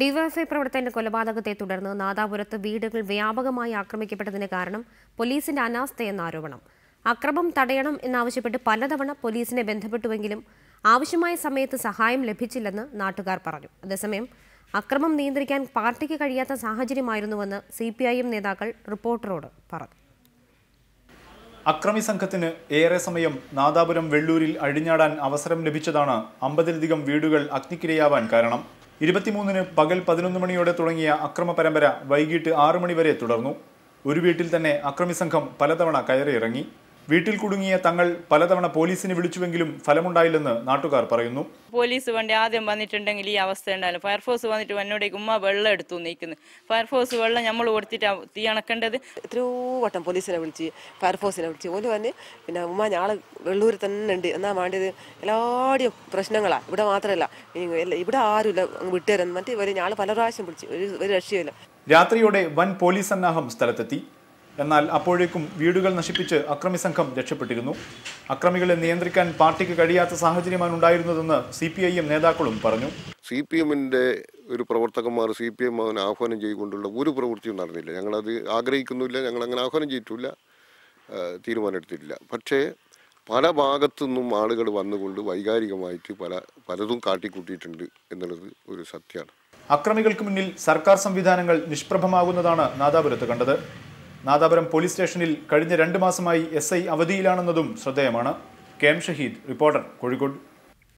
DYFI പ്രവർത്തകന്റെ കൊലപാതകത്തെ തുടർന്ന് നാദാപുരത്ത് വീടുകൾ വ്യാപകമായി ആക്രമിക്കപ്പെട്ടതിന് കാരണം പോലീസിന്റെ അനാസ്ഥയെന്ന ആരോപണം. അക്രമം തടയണം എന്നാവശ്യപ്പെട്ട് പലതവണ പോലീസിനെ ബന്ധപ്പെട്ടുവെങ്കിലും ആവശ്യമായ സമയത്ത് സഹായം ലഭിച്ചില്ലെന്ന് നാട്ടുകാർ പറഞ്ഞു. അതേസമയം അക്രമം നിയന്ത്രിക്കാൻ പാർട്ടിക്ക് കഴിയാത്ത സാഹചര്യമായിരുന്നുവെന്ന് സി പി ഐ എം നേതാക്കൾ റിപ്പോർട്ടറോട് പറഞ്ഞു. അക്രമി സംഘത്തിന് ഏറെ സമയം നാദാപുരം വെള്ളൂരിൽ അഴിഞ്ഞാടാൻ അവസരം ലഭിച്ചതാണ് അമ്പതിലധികം വീടുകൾ അഗ്നിക്കിരയാവാൻ കാരണം. ഇരുപത്തിമൂന്നിന് പകൽ പതിനൊന്ന് മണിയോടെ തുടങ്ങിയ അക്രമ പരമ്പര വൈകിട്ട് ആറു മണിവരെ തുടർന്നു. ഒരു വീട്ടിൽ തന്നെ അക്രമി സംഘം പലതവണ കയറിയിറങ്ങി. വീട്ടിൽ കുടുങ്ങിയ തങ്ങൾ പലതവണ പോലീസിനെ വിളിച്ചുവെങ്കിലും ഫലമുണ്ടായില്ലെന്ന് നാട്ടുകാർ പറയുന്നു. പോലീസ് വണ്ടി ആദ്യം വന്നിട്ടുണ്ടെങ്കിൽ ഈ അവസ്ഥ ഉണ്ടാവില്ല ഫയർഫോഴ്സ് വന്നിട്ട് എന്നോടേക്ക് ഉമ്മ വെള്ളം എടുത്തു നീക്കുന്നു. ഫയർഫോഴ്സ് വെള്ളം നമ്മൾ കൊടുത്തിട്ടാ തീ അണക്കേണ്ടത്? എത്രയോ വട്ടം പോലീസിനെ വിളിച്ച് ഫയർഫോഴ്സിനെ വിളിച്ച്. ഓൽ വന്ന് പിന്നെ ഉമ്മ ഞാൾ വെള്ളൂർ തന്നെ ഉണ്ട്. എന്നാ വേണ്ടത്? എല്ലാവരുടെയും പ്രശ്നങ്ങളാണ് ഇവിടെ മാത്രമല്ല ഇവിടെ ആരുമില്ല. വിട്ടുതരാൻ. മറ്റേ ഇവർ ഞാൾ പല പ്രാവശ്യം വിളിച്ച്. ഒരു ഒരു രക്ഷയില്ല രാത്രിയോടെ വൻ പോലീസ് സന്നാഹം സ്ഥലത്തെത്തി. എന്നാൽ അപ്പോഴേക്കും വീടുകൾ നശിപ്പിച്ച് അക്രമി സംഘം രക്ഷപ്പെട്ടിരുന്നു. അക്രമികളെ നിയന്ത്രിക്കാൻ പാർട്ടിക്ക് കഴിയാത്ത സാഹചര്യമാണ് ഉണ്ടായിരുന്നതെന്ന് സി പി ഐ എം നേതാക്കളും പറഞ്ഞു. സി പി എമ്മിന്റെ ഒരു പ്രവർത്തകന്മാർ സി പി എം അവനെ ആഹ്വാനം ചെയ്തുകൊണ്ടുള്ള ഒരു പ്രവൃത്തിയും നടന്നില്ല. ഞങ്ങളത് ആഗ്രഹിക്കുന്നില്ല ഞങ്ങൾ അങ്ങനെ ആഹ്വാനം ചെയ്തിട്ടില്ല തീരുമാനമെടുത്തിട്ടില്ല. പക്ഷേ പല ഭാഗത്തു നിന്നും ആളുകൾ വന്നുകൊണ്ട് വൈകാരികമായിട്ട് പല പലതും കാട്ടിക്കൂട്ടിയിട്ടുണ്ട് എന്നുള്ളത് ഒരു സത്യമാണ്. അക്രമികൾക്ക് മുന്നിൽ സർക്കാർ സംവിധാനങ്ങൾ നിഷ്പ്രഭമാകുന്നതാണ് നാദാപുരത്ത് കണ്ടത്. നാദാപുരം പോലീസ് സ്റ്റേഷനിൽ കഴിഞ്ഞ രണ്ട് മാസമായി എസ് ഐ അവധിയിലാണെന്നതും ശ്രദ്ധേയമാണ്. K M Shaheed reporter Kozhikode.